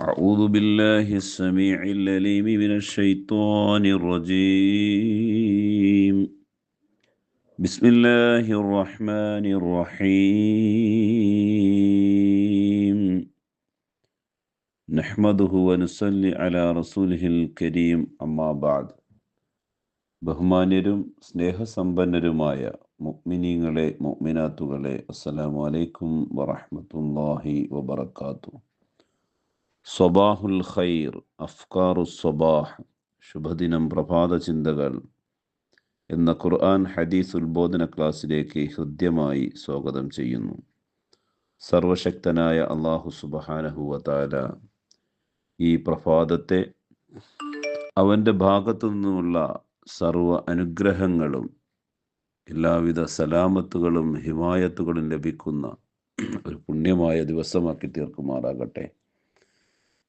أعوذ بالله السميع العليم من الشيطان الرجيم بسم الله الرحمن الرحيم نحمده ونصلي على رسوله الكريم أما بعد ബഹുമാന്യരും സ്നേഹസമ്പന്നരുമായ മുഅ്മിനീങ്ങളെ മുഅ്മിനാത്തുകളെ അസ്സലാമു അലൈക്കും വറഹ്മത്തുള്ളാഹി വബറകാത്തു സ്വബാഹുൽ ഖൈർ അഫ്കാറു സ്വബാഹ് ശുഭദിനം പ്രഭാത ചിന്തകൾ എന്ന ഖുർആൻ ഹദീസ് ഉത്ബോധന ക്ലാസ്സിലേക്ക് ഹൃദ്യമായി സ്വാഗതം ചെയ്യുന്നു. സർവശക്തനായ അള്ളാഹു സുബഹാനഹുവ താല ഈ പ്രഭാതത്തെ അവന്റെ ഭാഗത്തു നിന്നുമുള്ള സർവ അനുഗ്രഹങ്ങളും എല്ലാവിധ സലാമത്തുകളും ഹിമായത്തുകളും ലഭിക്കുന്ന ഒരു പുണ്യമായ ദിവസമാക്കി തീർക്കുമാറാകട്ടെ.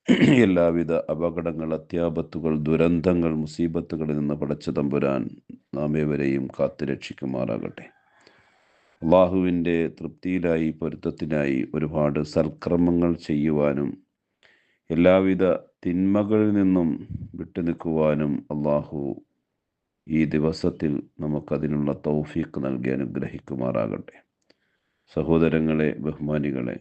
എല്ലാവിധ അപകടങ്ങൾ അത്യാപത്തുകൾ ദുരന്തങ്ങൾ മുസീബത്തുകളിൽ നിന്ന് പടച്ച തമ്പുരാൻ നാം ഏവരെയും കാത്തുരക്ഷിക്കുമാറാകട്ടെ അള്ളാഹുവിന്റെ തൃപ്തിയിലായി പൊരുത്തത്തിനായി ഒരുപാട് സൽക്രമങ്ങൾ ചെയ്യുവാനും എല്ലാവിധ തിന്മകളിൽ നിന്നും വിട്ടുനിൽക്കുവാനും അള്ളാഹു ഈ ദിവസത്തിൽ നമുക്കതിനുള്ള തൗഫീഖ് നൽകി അനുഗ്രഹിക്കുമാറാകട്ടെ. സഹോദരങ്ങളെ ബഹുമാനികളെ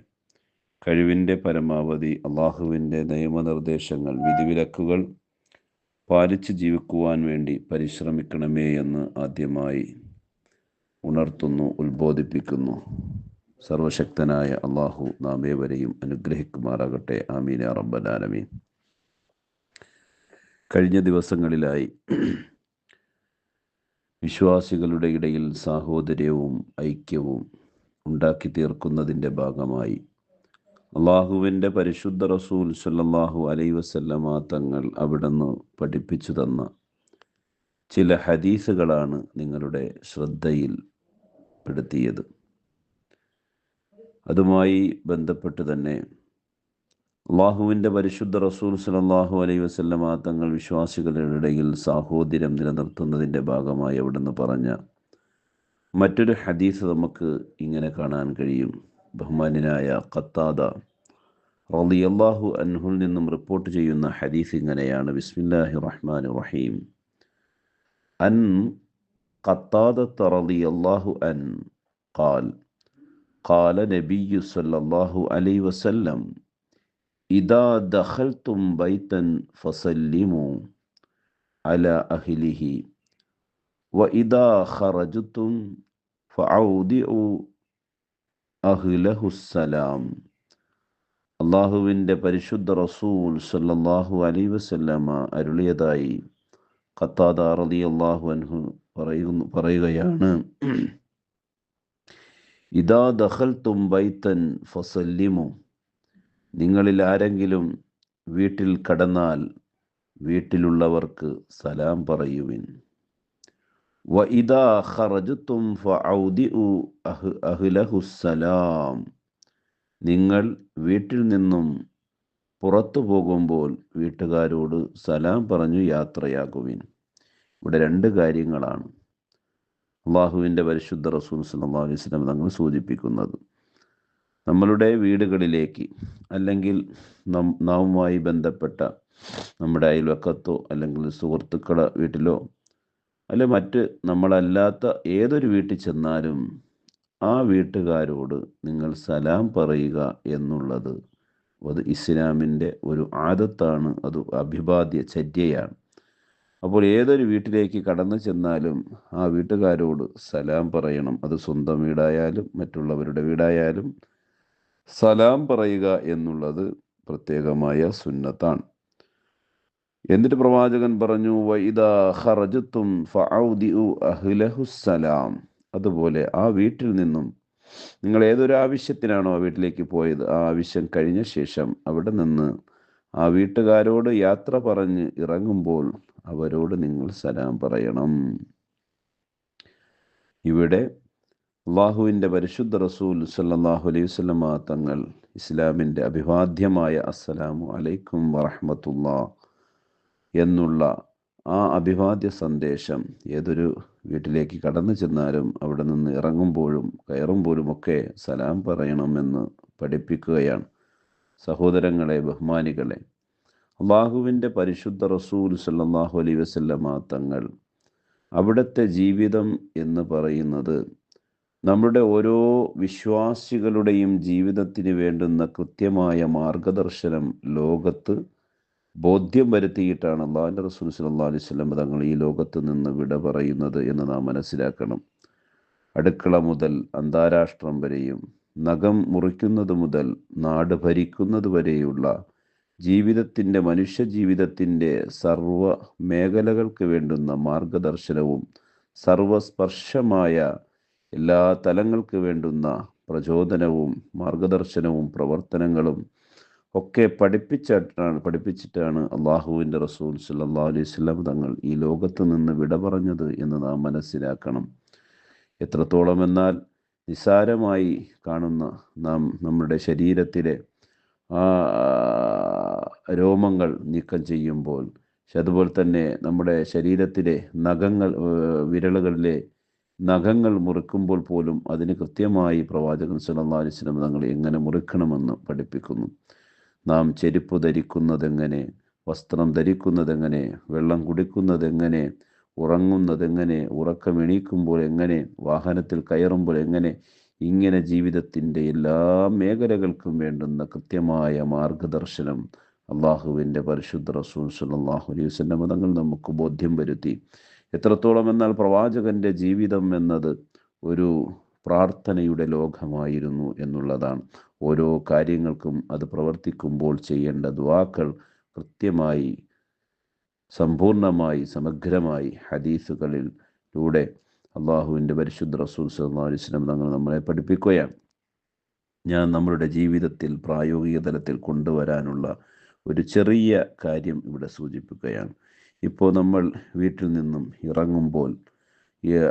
കഴിവിന്റെ പരമാവധി അള്ളാഹുവിന്റെ നിയമനിർദ്ദേശങ്ങൾ വിധിവിലക്കുകൾ പാലിച്ച് ജീവിക്കുവാൻ വേണ്ടി പരിശ്രമിക്കണമേ എന്ന് ആദ്യമായി ഉണർത്തുന്നു ഉത്ബോധിപ്പിക്കുന്നു. സർവശക്തനായ അള്ളാഹു നാം ഏവരെയും അനുഗ്രഹിക്കുമാറാകട്ടെ. ആമീന റബ്ബലാലമീൻ കഴിഞ്ഞ ദിവസങ്ങളിലായി വിശ്വാസികളുടെ ഇടയിൽ സാഹോദര്യവും ഐക്യവും ഉണ്ടാക്കി തീർക്കുന്നതിന്റെ ഭാഗമായി അള്ളാഹുവിന്റെ പരിശുദ്ധ റസൂൽ സല്ലാഹു അലൈ വസല്ലമ തങ്ങൾ അവിടുന്ന് പഠിപ്പിച്ചു തന്ന ചില ഹദീസുകളാണ് നിങ്ങളുടെ ശ്രദ്ധയിൽ പെടുത്തിയത്. അതുമായി ബന്ധപ്പെട്ട് തന്നെ അള്ളാഹുവിന്റെ പരിശുദ്ധ റസൂൽ സലാഹു അലൈ വസല്ലമ തങ്ങൾ വിശ്വാസികളുടെ ഇടയിൽ സാഹോദര്യം നിലനിർത്തുന്നതിന്റെ ഭാഗമായി അവിടുന്ന് പറഞ്ഞ മറ്റൊരു ഹദീസ് നമുക്ക് ഇങ്ങനെ കാണാൻ കഴിയും. ബഹുമാനായ ഖത്താദ റളിയല്ലാഹു അൻഹുൽ നിന്നും റിപ്പോർട്ട് ചെയ്യുന്ന ഹദീസ് ഇങ്ങനെയാണ്. ബിസ്മില്ലാഹി റഹ്മാൻ റഹീം. അൻ ഖത്താദത്ത് റളിയല്ലാഹു അൻ ഖാൽ ഖാല നബിയു സല്ലല്ലാഹു അലൈഹി വസല്ലം ഇദാ ദഖൽതും ബൈതൻ ഫസല്ലിമു അല അഹ്ലിഹി വഇദാ ഖറജ്തും ഫഔദിഉ അഹ്ലഹുസലാം അള്ളാഹുവിന്റെ പരിശുദ്ധ റസൂൽ സല്ലാഹു അലൈ വസല്ലമ അരുളിയതായി ഖത്താദ റലി അള്ളാഹു അൻഹു പറയുന്നു പറയുകയാണ്. ഇതാ ദഹൽ തും ബൈത്തൻ ഫസല്ലിമു. നിങ്ങളിൽ ആരെങ്കിലും വീട്ടിൽ കടന്നാൽ വീട്ടിലുള്ളവർക്ക് സലാം പറയുവിൻ. സലാം. നിങ്ങൾ വീട്ടിൽ നിന്നും പുറത്തു പോകുമ്പോൾ വീട്ടുകാരോട് സലാം പറഞ്ഞു യാത്രയാകുവിൻ. ഇവിടെ രണ്ട് കാര്യങ്ങളാണ്. അള്ളാഹുവിന്റെ പരിശുദ്ധ റസൂൽ സല്ലാ സ്വലം തങ്ങൾ സൂചിപ്പിക്കുന്നത്. നമ്മളുടെ വീടുകളിലേക്ക് അല്ലെങ്കിൽ നാവുമായി ബന്ധപ്പെട്ട നമ്മുടെ അയൽവക്കത്തോ അല്ലെങ്കിൽ സുഹൃത്തുക്കളുടെ വീട്ടിലോ അല്ലെ മറ്റ് നമ്മളല്ലാത്ത ഏതൊരു വീട്ടിൽ ചെന്നാലും ആ വീട്ടുകാരോട് നിങ്ങൾ സലാം പറയുക എന്നുള്ളത് അത് ഇസ്ലാമിന്റെ ഒരു ആദത്താണ് അത് അഭിവാദ്യ ചര്യയാണ്. അപ്പോൾ ഏതൊരു വീട്ടിലേക്ക് കടന്നു ചെന്നാലും ആ വീട്ടുകാരോട് സലാം പറയണം. അത് സ്വന്തം വീടായാലും മറ്റുള്ളവരുടെ വീടായാലും സലാം പറയുക എന്നുള്ളത് പ്രത്യേകമായ സുന്നത്താണ്. എന്നിട്ട് പ്രവാചകൻ പറഞ്ഞു വൈദാ അതുപോലെ ആ വീട്ടിൽ നിന്നും നിങ്ങൾ ഏതൊരു ആവശ്യത്തിനാണോ ആ വീട്ടിലേക്ക് പോയത് ആ ആവശ്യം കഴിഞ്ഞ ശേഷം അവിടെ നിന്ന് ആ വീട്ടുകാരോട് യാത്ര പറഞ്ഞ് ഇറങ്ങുമ്പോൾ അവരോട് നിങ്ങൾ സലാം പറയണം. ഇവിടെ അള്ളാഹുവിന്റെ പരിശുദ്ധ റസൂൽ സല്ലാഹു അലൈഹി വസ്ലമ തങ്ങൾ ഇസ്ലാമിന്റെ അഭിവാദ്യമായ അസ്സലാമു അലൈക്കും വറഹമത്തുള്ള എന്നുള്ള ആ അഭിവാദ്യ സന്ദേശം ഏതൊരു വീട്ടിലേക്ക് കടന്നു ചെന്നാലും അവിടെ നിന്ന് ഇറങ്ങുമ്പോഴും കയറുമ്പോഴും ഒക്കെ സലാം പറയണമെന്ന് പഠിപ്പിക്കുകയാണ് സഹോദരങ്ങളെ ബഹുമാനികളെ. അള്ളാഹുവിന്റെ പരിശുദ്ധ റസൂൽ സല്ലാഹു അലൈ വസല്ലമ തങ്ങൾ അവിടുത്തെ ജീവിതം എന്ന് പറയുന്നത് നമ്മുടെ ഓരോ വിശ്വാസികളുടെയും ജീവിതത്തിന് വേണ്ടുന്ന കൃത്യമായ മാർഗദർശനം ലോകത്ത് ബോധ്യം വരുത്തിയിട്ടാണ് അള്ളാഹിന്റെ റസൂൽ സല്ലാ അലൈഹി സ്വലം തങ്ങൾ ഈ ലോകത്ത് നിന്ന് വിട പറയുന്നത് എന്ന് നാം മനസ്സിലാക്കണം. അടുക്കള മുതൽ അന്താരാഷ്ട്രം വരെയും നഖം മുറിക്കുന്നത് മുതൽ നാട് ഭരിക്കുന്നത് വരെയുള്ള ജീവിതത്തിന്റെ മനുഷ്യ ജീവിതത്തിന്റെ സർവ മേഖലകൾക്ക് വേണ്ടുന്ന മാർഗദർശനവും സർവസ്പർശമായ എല്ലാ തലങ്ങൾക്ക് വേണ്ടുന്ന പ്രചോദനവും മാർഗദർശനവും പ്രവർത്തനങ്ങളും ഒക്കെ പഠിപ്പിച്ചിട്ടാണ് പഠിപ്പിച്ചിട്ടാണ് അള്ളാഹുവിന്റെ റസൂൽ സല്ലാ അലൈഹി സ്വലം തങ്ങൾ ഈ ലോകത്ത് നിന്ന് വിട പറഞ്ഞത് എന്ന് നാം മനസ്സിലാക്കണം. എത്രത്തോളം എന്നാൽ നിസാരമായി കാണുന്ന നാം നമ്മുടെ ശരീരത്തിലെ ആ രോമങ്ങൾ നീക്കം ചെയ്യുമ്പോൾ പക്ഷെ അതുപോലെ തന്നെ നമ്മുടെ ശരീരത്തിലെ നഖങ്ങൾ വിരലുകളിലെ നഖങ്ങൾ മുറിക്കുമ്പോൾ പോലും അതിന് കൃത്യമായി പ്രവാചകൻ സല്ലാ അലിസ്ലം തങ്ങൾ എങ്ങനെ മുറിക്കണമെന്ന് പഠിപ്പിക്കുന്നു. നാം ചെരുപ്പ് ധരിക്കുന്നതെങ്ങനെ? വസ്ത്രം ധരിക്കുന്നതെങ്ങനെ? വെള്ളം കുടിക്കുന്നതെങ്ങനെ? ഉറങ്ങുന്നതെങ്ങനെ? ഉറക്കം എണീക്കുമ്പോൾ എങ്ങനെ? വാഹനത്തിൽ കയറുമ്പോൾ എങ്ങനെ? ഇങ്ങനെ ജീവിതത്തിന്റെ എല്ലാ മേഖലകൾക്കും വേണ്ടുന്ന കൃത്യമായ മാർഗദർശനം അള്ളാഹുവിന്റെ പരിശുദ്ധ റസൂൽ സല്ലാഹു അലൈഹി വസ്ലം തങ്ങൾ നമുക്ക് ബോധ്യം വരുത്തി. എത്രത്തോളം എന്നാൽ പ്രവാചകന്റെ ജീവിതം എന്നത് ഒരു പ്രാർത്ഥനയുടെ ലോകമായിരുന്നു എന്നുള്ളതാണ്. ഓരോ കാര്യങ്ങൾക്കും അത് പ്രവർത്തിക്കുമ്പോൾ ചെയ്യേണ്ട ദ്വാക്കൾ കൃത്യമായി സമ്പൂർണമായി സമഗ്രമായി ഹദീസുകളിലൂടെ അള്ളാഹുവിന്റെ പരിശുദ്ധ റസൂൽ സല്ലാ അലിസ്ലം തങ്ങൾ നമ്മളെ പഠിപ്പിക്കുകയാണ്. ഞാൻ നമ്മളുടെ ജീവിതത്തിൽ പ്രായോഗിക തലത്തിൽ കൊണ്ടുവരാനുള്ള ഒരു ചെറിയ കാര്യം ഇവിടെ സൂചിപ്പിക്കുകയാണ്. ഇപ്പോൾ നമ്മൾ വീട്ടിൽ നിന്നും ഇറങ്ങുമ്പോൾ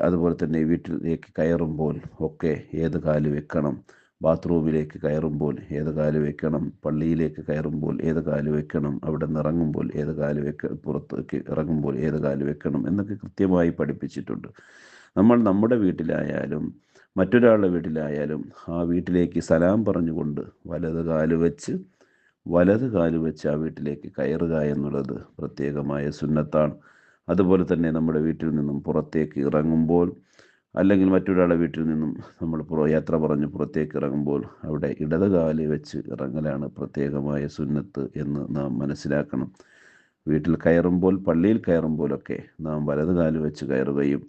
അതുപോലെ തന്നെ വീട്ടിലേക്ക് കയറുമ്പോൾ ഒക്കെ ഏത് കാൽ വെക്കണം ബാത്റൂമിലേക്ക് കയറുമ്പോൾ ഏത് കാൽ വെക്കണം? പള്ളിയിലേക്ക് കയറുമ്പോൾ ഏത് കാൽ വെക്കണം? അവിടെ നിന്ന് ഇറങ്ങുമ്പോൾ ഏത് കാൽ വെക്ക പുറത്തേക്ക് ഇറങ്ങുമ്പോൾ ഏത് കാൽ വെക്കണം? എന്നൊക്കെ കൃത്യമായി പഠിപ്പിച്ചിട്ടുണ്ട്. നമ്മൾ നമ്മുടെ വീട്ടിലായാലും മറ്റൊരാളുടെ വീട്ടിലായാലും ആ വീട്ടിലേക്ക് സലാം പറഞ്ഞുകൊണ്ട് വലത് കാൽ വെച്ച് വലത് കാൽ വെച്ച് ആ വീട്ടിലേക്ക് കയറുക എന്നുള്ളത് പ്രത്യേകമായ സുന്നത്താണ്. അതുപോലെ തന്നെ നമ്മുടെ വീട്ടിൽ നിന്നും പുറത്തേക്ക് ഇറങ്ങുമ്പോൾ അല്ലെങ്കിൽ മറ്റൊരാളെ വീട്ടിൽ നിന്നും നമ്മൾ യാത്ര പറഞ്ഞ് പുറത്തേക്ക് ഇറങ്ങുമ്പോൾ അവിടെ ഇടത് കാൽ വെച്ച് ഇറങ്ങലാണ് പ്രത്യേകമായ സുന്നത്ത് എന്ന് നാം മനസ്സിലാക്കണം. വീട്ടിൽ കയറുമ്പോൾ പള്ളിയിൽ കയറുമ്പോഴൊക്കെ നാം വലത് കാൽ വെച്ച് കയറുകയും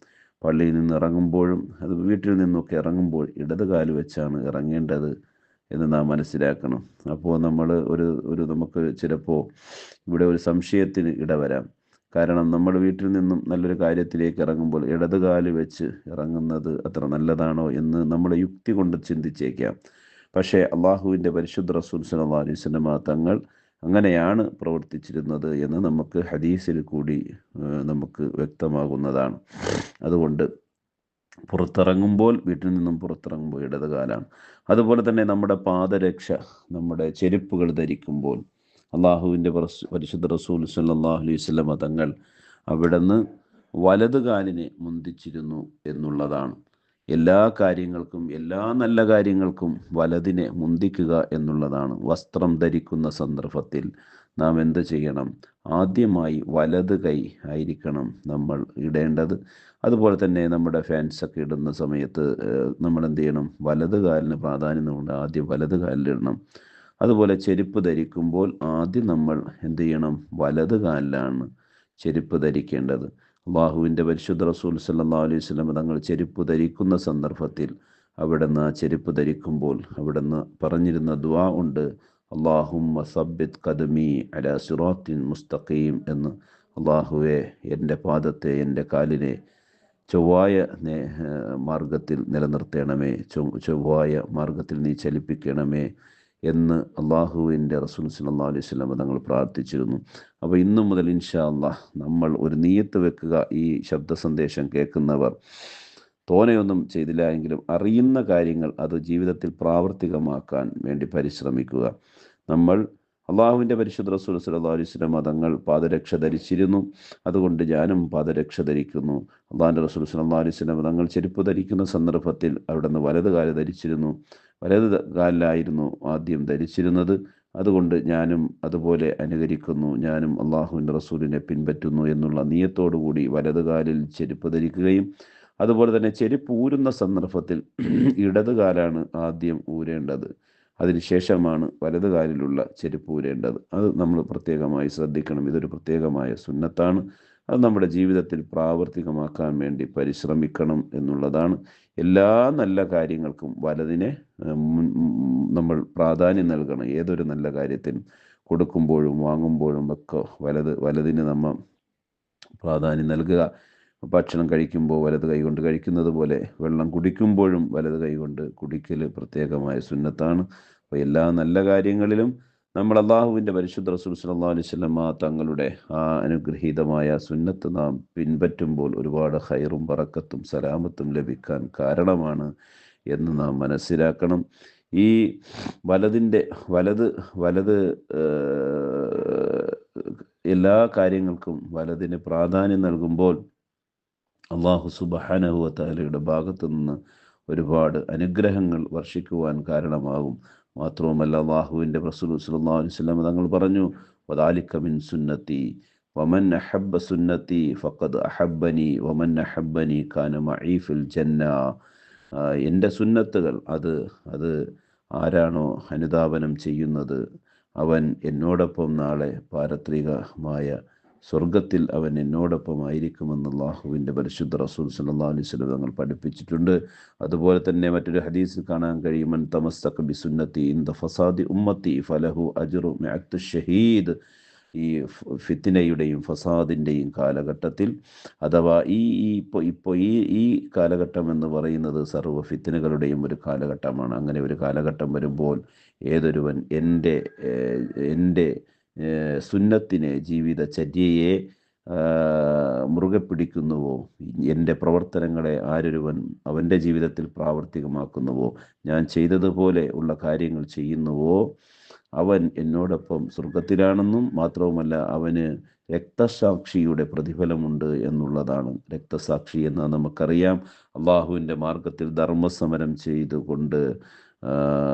പള്ളിയിൽ നിന്ന് ഇറങ്ങുമ്പോഴും അത് വീട്ടിൽ നിന്നൊക്കെ ഇറങ്ങുമ്പോൾ ഇടത് കാൽ വെച്ചാണ് ഇറങ്ങേണ്ടത് എന്ന് നാം മനസ്സിലാക്കണം. അപ്പോൾ നമ്മൾ ഒരു ഒരു നമുക്ക് ചിലപ്പോൾ ഇവിടെ ഒരു സംശയത്തിന് ഇടവരാം. കാരണം നമ്മൾ വീട്ടിൽ നിന്നും നല്ലൊരു കാര്യത്തിലേക്ക് ഇറങ്ങുമ്പോൾ ഇടത് കാൽ വെച്ച് ഇറങ്ങുന്നത് അത്ര നല്ലതാണോ എന്ന് നമ്മൾ യുക്തി കൊണ്ട് ചിന്തിച്ചേക്കാം. പക്ഷേ അള്ളാഹുവിന്റെ പരിശുദ്ധ റസൂൽ സല്ലാ തങ്ങൾ അങ്ങനെയാണ് പ്രവർത്തിച്ചിരുന്നത് എന്ന് നമുക്ക് ഹദീസിൽ കൂടി നമുക്ക് വ്യക്തമാകുന്നതാണ്. അതുകൊണ്ട് പുറത്തിറങ്ങുമ്പോൾ വീട്ടിൽ നിന്നും പുറത്തിറങ്ങുമ്പോൾ ഇടത് കാലാണ് അതുപോലെ തന്നെ നമ്മുടെ പാദരക്ഷ നമ്മുടെ ചെരുപ്പുകൾ ധരിക്കുമ്പോൾ അള്ളാഹുവിന്റെ പരിശുദ്ധ റസൂൽ സല്ലാഹു അലൈഹി സ്വലമ തങ്ങൾ അവിടുന്ന് വലതുകാലിനെ മുന്തിച്ചിരുന്നു എന്നുള്ളതാണ്. എല്ലാ കാര്യങ്ങൾക്കും എല്ലാ നല്ല കാര്യങ്ങൾക്കും വലതിനെ മുന്തിക്കുക എന്നുള്ളതാണ്. വസ്ത്രം ധരിക്കുന്ന സന്ദർഭത്തിൽ നാം എന്ത് ചെയ്യണം? ആദ്യമായി വലത് കൈ ആയിരിക്കണം നമ്മൾ ഇടേണ്ടത്. അതുപോലെ തന്നെ നമ്മുടെ ഫാൻസൊക്കെ ഇടുന്ന സമയത്ത് നമ്മൾ എന്ത് ചെയ്യണം? വലത് കാലിന് പ്രാധാന്യം കൊണ്ട് ആദ്യം വലത് കാലിലിടണം. അതുപോലെ ചെരുപ്പ് ധരിക്കുമ്പോൾ ആദ്യം നമ്മൾ എന്ത് ചെയ്യണം? വലത് കാലിലാണ് ചെരുപ്പ് ധരിക്കേണ്ടത്. അള്ളാഹുവിന്റെ പരിശുദ്ധ റസൂൽ സല്ലാ അലൈഹി സ്വലം തങ്ങൾ ചെരുപ്പ് ധരിക്കുന്ന സന്ദർഭത്തിൽ അവിടുന്ന് ചെരുപ്പ് ധരിക്കുമ്പോൾ അവിടുന്ന് പറഞ്ഞിരുന്ന ദ്വാ ഉണ്ട്. അള്ളാഹും സബ്ബിത് കദമി അല സുറാത്തിൻ മുസ്തഖീം എന്ന്. അള്ളാഹുവെ എന്റെ പാദത്തെ എന്റെ കാലിനെ ചൊവ്വായ മാർഗത്തിൽ നിലനിർത്തണമേ. ചൊവ്വായ മാർഗത്തിൽ നീ ചലിപ്പിക്കണമേ. എന്ന് അള്ളാഹുവിന്റെ റസൂൽ സല്ലാ അലൈഹി സ്വലം തങ്ങൾ പ്രാർത്ഥിച്ചിരുന്നു. അപ്പോൾ ഇന്നു മുതൽ ഇൻഷാ അള്ളാഹ് നമ്മൾ ഒരു നീയത്ത് വെക്കുക ഈ ശബ്ദ സന്ദേശം കേൾക്കുന്നവർ. തോനെയൊന്നും ചെയ്തില്ല എങ്കിലും അറിയുന്ന കാര്യങ്ങൾ അത് ജീവിതത്തിൽ പ്രാവർത്തികമാക്കാൻ വേണ്ടി പരിശ്രമിക്കുക. നമ്മൾ അള്ളാഹുവിന്റെ പരിശുദ്ധ റസൂൽ സല്ലാ അലൈഹി സ്വലം തങ്ങൾ പാദരക്ഷ ധരിച്ചിരുന്നു. അതുകൊണ്ട് ഞാനും പാദരക്ഷ ധരിക്കുന്നു. അള്ളാഹിന്റെ റസൂൽ സല്ലാ അലൈഹി സ്വലം തങ്ങൾ ചെരുപ്പ് ധരിക്കുന്ന സന്ദർഭത്തിൽ അവിടെ നിന്ന് വലതുകാല ധരിച്ചിരുന്നു. വലത് കാലിലായിരുന്നു ആദ്യം ധരിച്ചിരുന്നത്. അതുകൊണ്ട് ഞാനും അതുപോലെ അനുകരിക്കുന്നു. ഞാനും അള്ളാഹുവിന്റെ റസൂലിനെ പിൻപറ്റുന്നു എന്നുള്ള നീയത്തോടുകൂടി വലത് കാലിൽ ചെരുപ്പ് ധരിക്കുകയും അതുപോലെ തന്നെ ചെരുപ്പ് ഊരുന്ന സന്ദർഭത്തിൽ ഇടത് കാലാണ് ആദ്യം ഊരേണ്ടത്. അതിനുശേഷമാണ് വലത് കാലിലുള്ള ചെരുപ്പ് ഊരേണ്ടത്. അത് നമ്മൾ പ്രത്യേകമായി ശ്രദ്ധിക്കണം. ഇതൊരു പ്രത്യേകമായ സുന്നത്താണ്. അത് നമ്മുടെ ജീവിതത്തിൽ പ്രാവർത്തികമാക്കാൻ വേണ്ടി പരിശ്രമിക്കണം എന്നുള്ളതാണ്. എല്ലാ നല്ല കാര്യങ്ങൾക്കും വലതിനെ നമ്മൾ പ്രാധാന്യം നൽകണം. ഏതൊരു നല്ല കാര്യത്തിനും കൊടുക്കുമ്പോഴും വാങ്ങുമ്പോഴും ഒക്കെ വലത് വലതിന് നമ്മൾ പ്രാധാന്യം നൽകുക. ഭക്ഷണം കഴിക്കുമ്പോൾ വലത് കൈകൊണ്ട് കഴിക്കുന്നത് പോലെ വെള്ളം കുടിക്കുമ്പോഴും വലത് കൈകൊണ്ട് കുടിക്കൽ പ്രത്യേകമായ സുന്നത്താണ്. അപ്പോൾ എല്ലാ നല്ല കാര്യങ്ങളിലും നമ്മൾ അള്ളാഹുവിന്റെ പരിശുദ്ധ റസൂൽ സല്ലല്ലാഹു അലൈഹി വസല്ലമ തങ്ങളുടെ ആ അനുഗ്രഹീതമായ സുന്നത്ത് നാം പിൻപറ്റുമ്പോൾ ഒരുപാട് ഹൈറും പറക്കത്തും സലാമത്തും ലഭിക്കാൻ കാരണമാണ് എന്ന് നാം മനസ്സിലാക്കണം. ഈ വലതിന്റെ വലത് വലത് എല്ലാ കാര്യങ്ങൾക്കും വലതിന് പ്രാധാന്യം നൽകുമ്പോൾ അള്ളാഹു സുബഹാനഹുവത്താലയുടെ ഭാഗത്തു നിന്ന് ഒരുപാട് അനുഗ്രഹങ്ങൾ വർഷിക്കുവാൻ കാരണമാകും. മാത്രവുമല്ല അള്ളാഹുവിന്റെ റസൂൽ വസല്ലം തങ്ങൾ പറഞ്ഞു വദാലിക മിൻ സുന്നത്തി വമൻ അഹബ്ബ സുന്നത്തി ഫക്കത് അഹബ്ബനി വമൻ അഹബ്ബനി കാന മഈ ഫിൽ ജന്ന. എന്റെ സുന്നത്തുകൾ അത് അത് ആരാണോ അനുധാവനം ചെയ്യുന്നത് അവൻ എന്നോടൊപ്പം നാളെ പാരത്രികമായ സ്വർഗത്തിൽ അവൻ എന്നോടൊപ്പം ആയിരിക്കുമെന്ന് അള്ളാഹുവിന്റെ പരിശുദ്ധ റസൂൽ സല്ലാ അലൈഹി വസല്ലം തങ്ങൾ പഠിപ്പിച്ചിട്ടുണ്ട്. അതുപോലെ തന്നെ മറ്റൊരു ഹദീസ് കാണാൻ കഴിയുമൻ തമസ്തക് ബി സുന്നത്തി ഇന്ദ ഫസാദി ഉമ്മത്തി ഫലഹു അജുറു മിഅത്ത് ഷഹീദ്. ഈ ഫിത്തിനയുടെയും ഫസാദിന്റെയും കാലഘട്ടത്തിൽ അഥവാ ഈ ഇപ്പോൾ ഇപ്പോൾ ഈ ഈ കാലഘട്ടം എന്ന് പറയുന്നത് സർവ ഫിത്തിനുകളുടെയും ഒരു കാലഘട്ടമാണ്. അങ്ങനെ ഒരു കാലഘട്ടം വരുമ്പോൾ ഏതൊരുവൻ എന്റെ എന്റെ സുന്നത്തിനെ ജീവിതചര്യയെ ചര്യയെ മുറുകെ പിടിക്കുന്നുവോ? എന്റെ പ്രവർത്തനങ്ങളെ ആരൊരുവൻ അവന്റെ ജീവിതത്തിൽ പ്രാവർത്തികമാക്കുന്നുവോ? ഞാൻ ചെയ്തതുപോലെ ഉള്ള കാര്യങ്ങൾ ചെയ്യുന്നുവോ? അവൻ എന്നോടൊപ്പം സ്വർഗത്തിലാണെന്നും മാത്രവുമല്ല അവന് രക്തസാക്ഷിയുടെ പ്രതിഫലമുണ്ട് എന്നുള്ളതാണ്. രക്തസാക്ഷി എന്ന് നമുക്കറിയാം. അള്ളാഹുവിന്റെ മാർഗത്തിൽ ധർമ്മസമരം ചെയ്തുകൊണ്ട്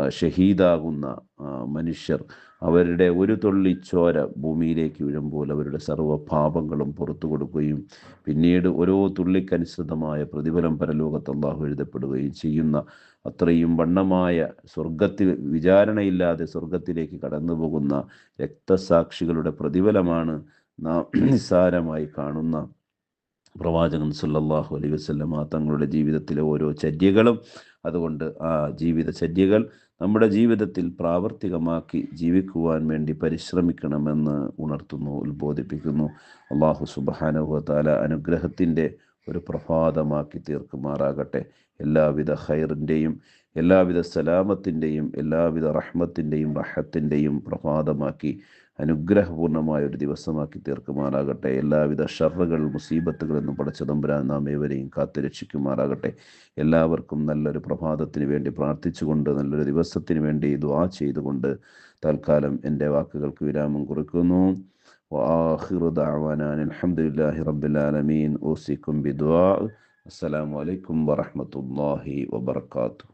ഷഹീദാകുന്ന മനുഷ്യർ അവരുടെ ഒരു തുള്ളി ചോര ഭൂമിയിലേക്ക് വീഴുമ്പോൾ അവരുടെ സർവഭാവങ്ങളും പുറത്തു കൊടുക്കുകയും പിന്നീട് ഓരോ തുള്ളിക്കനുസൃതമായ പ്രതിഫലം പരലോകത്ത് അള്ളാഹു എഴുതപ്പെടുകയും ചെയ്യുന്ന അത്രയും വണ്ണമായ സ്വർഗത്തിൽ വിചാരണയില്ലാതെ സ്വർഗത്തിലേക്ക് കടന്നു പോകുന്ന രക്തസാക്ഷികളുടെ പ്രതിഫലമാണ് നാം നിസ്സാരമായി കാണുന്ന പ്രവാചകൻ സുല്ലാഹു അലൈഹി വസ്ലമ തങ്ങളുടെ ജീവിതത്തിലെ ഓരോ ചര്യകളും അതുകൊണ്ട് ആ ജീവിത ചര്യകൾ നമ്മുടെ ജീവിതത്തിൽ പ്രാവർത്തികമാക്കി ജീവിക്കുവാൻ വേണ്ടി പരിശ്രമിക്കണമെന്ന് ഉണർത്തുന്നു ഉത്ബോധിപ്പിക്കുന്നു. അള്ളാഹു സുബ്ഹാനഹു താല അനുഗ്രഹത്തിന്റെ ഒരു പ്രഭാതമാക്കി തീർക്കുമാറാകട്ടെ. എല്ലാവിധ ഹൈറിന്റെയും എല്ലാവിധ സലാമത്തിൻ്റെയും എല്ലാവിധ റഹ്മത്തിൻ്റെയും റഹത്തിൻ്റെയും പ്രഭാതമാക്കി അനുഗ്രഹപൂർണമായ ഒരു ദിവസമാക്കി തീർക്കുമാറാകട്ടെ എല്ലാവിധ ഷർറുകൾ മുസീബത്തുകളിൽ നിന്നും പടച്ചതമ്പുരാൻ നാം ഏവരെയും കാത്തു രക്ഷിക്കുമാറാകട്ടെ എല്ലാവർക്കും നല്ലൊരു പ്രഭാതത്തിന് വേണ്ടി പ്രാർത്ഥിച്ചുകൊണ്ട് നല്ലൊരു ദിവസത്തിന് വേണ്ടി ദുആ ചെയ്തുകൊണ്ട് തൽക്കാലം എൻ്റെ വാക്കുകൾക്ക് വിരാമം കുറിക്കുന്നു وآخر دعوانا أن الحمد لله رب العالمين أوصيكم بدعاء السلام عليكم ورحمة الله وبركاته